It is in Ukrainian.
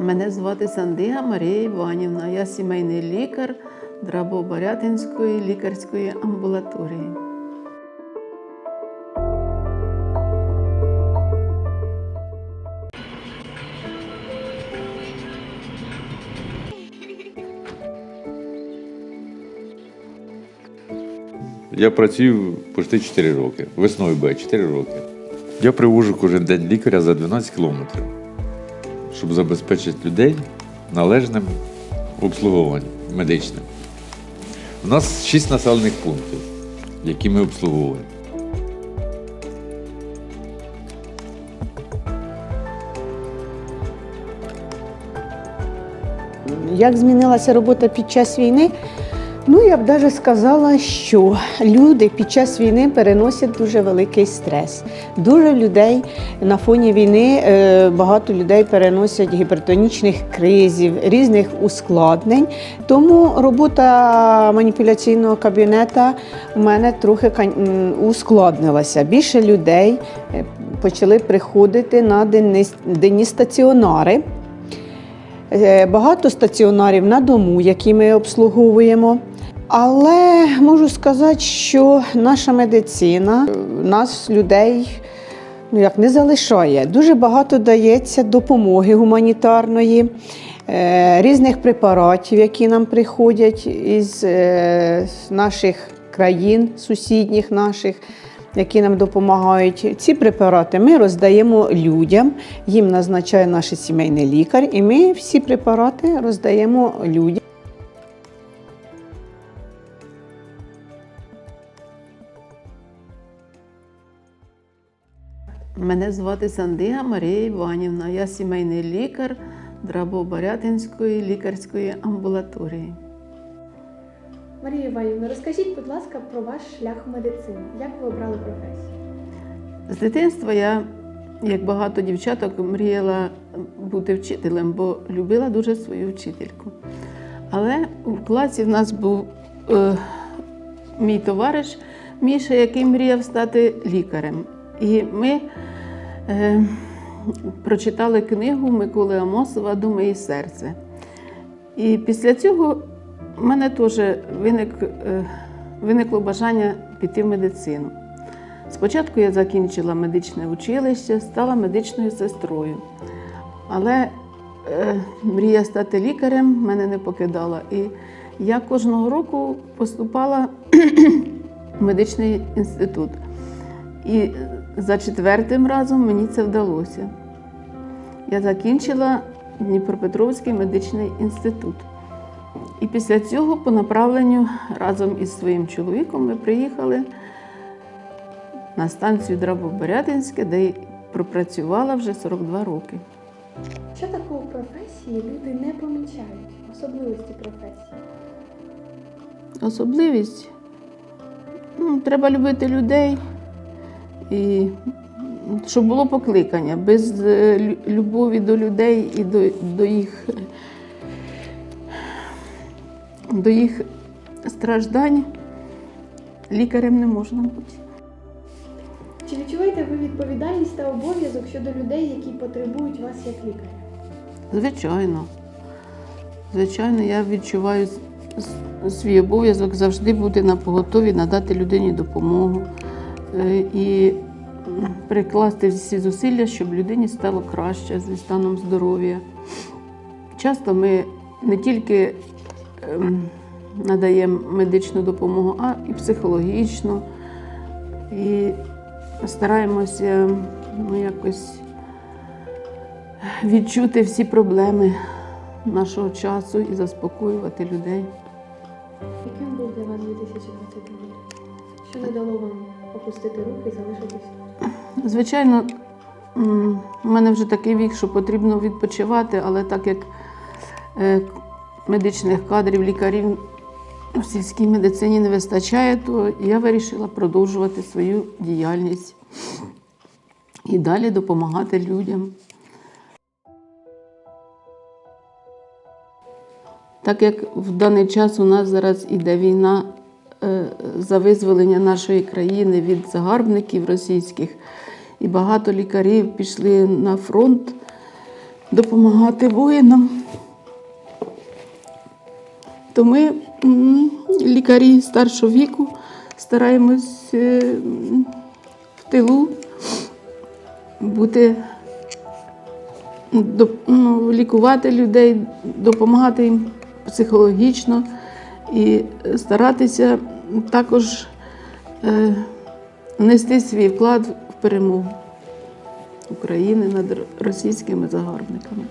Мене звати Сандига Марія Іванівна. Я сімейний лікар Драбо-Барятинської лікарської амбулаторії. Я працюю почти 4 роки. Весною буде 4 роки. Я привожу кожен день лікаря за 12 кілометрів, щоб забезпечити людей належним обслуговуванням медичним. У нас 6 населених пунктів, які ми обслуговуємо. Як змінилася робота під час війни? Ну, я б навіть сказала, що люди під час війни переносять дуже великий стрес. Дуже людей на фоні війни е, багато людей переносять гіпертонічних кризів, різних ускладнень. Тому робота маніпуляційного кабінету у мене трохи ускладнилася. Більше людей е, почали приходити на денні, стаціонари. Е, Багато стаціонарів на дому, які ми обслуговуємо. Але можу сказати, що наша медицина е, нас, людей, ну як не залишає. Дуже багато дається допомоги гуманітарної, е, різних препаратів, які нам приходять із е, наших країн, сусідніх наших. Які нам допомагають ці препарати, ми роздаємо людям. Їм назначає наш сімейний лікар, і ми всі препарати роздаємо людям. Мене звати Сандига Марія Іванівна. Я сімейний лікар Драбо-Барятинської лікарської амбулаторії. Марія Іванівна, розкажіть, будь ласка, про ваш шлях в медицині. Як ви обрали професію? З дитинства я, як багато дівчаток, мріяла бути вчителем, бо любила дуже свою вчительку. Але в класі в нас був е, мій товариш Міша, який мріяв стати лікарем. І ми е, прочитали книгу Миколи Амосова Думи і серце. І після цього в мене теж виник, е, виникло бажання піти в медицину. Спочатку я закінчила медичне училище, стала медичною сестрою. Але е, мрія стати лікарем мене не покидала. І я кожного року поступала в медичний інститут. І за четвертим разом мені це вдалося. Я закінчила Дніпропетровський медичний інститут. І після цього, по направленню разом із своїм чоловіком, ми приїхали на станцію Драбо-Борятинське, де пропрацювала вже 42 роки. Що такого професії люди не помічають? Особливості професії? Особливість ну, треба любити людей і щоб було покликання. Без е, любові до людей і до, до їх до їх страждань лікарем не можна бути. Чи відчуваєте ви відповідальність та обов'язок щодо людей, які потребують вас як лікаря? Звичайно. Звичайно, я відчуваю свій обов'язок завжди бути на поготові, надати людині допомогу і прикласти всі зусилля, щоб людині стало краще зі станом здоров'я. Часто ми не тільки ем, надаємо медичну допомогу, а і психологічну. І стараємося ну, якось відчути всі проблеми нашого часу і заспокоювати людей. Яким був для вас 2022 рік? Що не дало вам опустити руки і залишитись? Звичайно, м, у мене вже такий вік, що потрібно відпочивати, але так як е, медичних кадрів, лікарів в сільській медицині не вистачає, то я вирішила продовжувати свою діяльність і далі допомагати людям. Так як в даний час у нас зараз іде війна за визволення нашої країни від загарбників російських, і багато лікарів пішли на фронт, допомагати воїнам. То ми, лікарі старшого віку, стараємось е, в тилу бути, ну, лікувати людей, допомагати їм психологічно і старатися також е, внести свій вклад в перемогу України над російськими загарбниками.